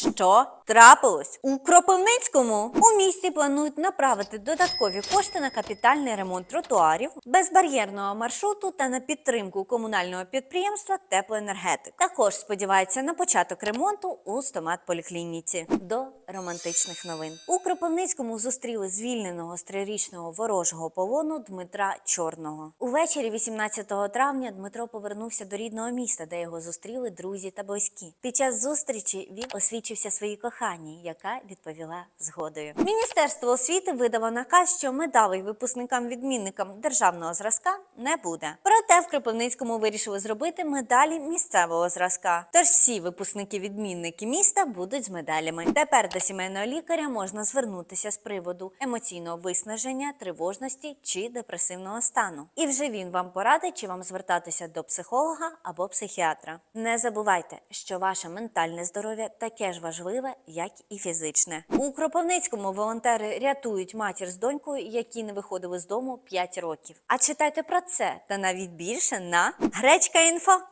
Що трапилось? У Кропивницькому у місті планують направити додаткові кошти на капітальний ремонт тротуарів, безбар'єрного маршруту та на підтримку комунального підприємства теплоенергетик. Також сподівається на початок ремонту у стомат-поліклініці. До романтичних новин у Кропивницькому зустріли звільненого з трирічного ворожого полону Дмитра Чорного. Увечері 18 травня Дмитро повернувся до рідного міста, де його зустріли друзі та близькі. Під час зустрічі він освічився своїй коханій, яка відповіла згодою. Міністерство освіти видало наказ, що медалей випускникам-відмінникам державного зразка не буде. Проте в Кропивницькому вирішили зробити медалі місцевого зразка. Тож всі випускники-відмінники міста будуть з медалями. Тепер сімейного лікаря можна звернутися з приводу емоційного виснаження, тривожності чи депресивного стану. І вже він вам порадить, чи вам звертатися до психолога або психіатра. Не забувайте, що ваше ментальне здоров'я таке ж важливе, як і фізичне. У Кропивницькому волонтери рятують матір з донькою, які не виходили з дому 5 років. А читайте про це та навіть більше на гречка інфо.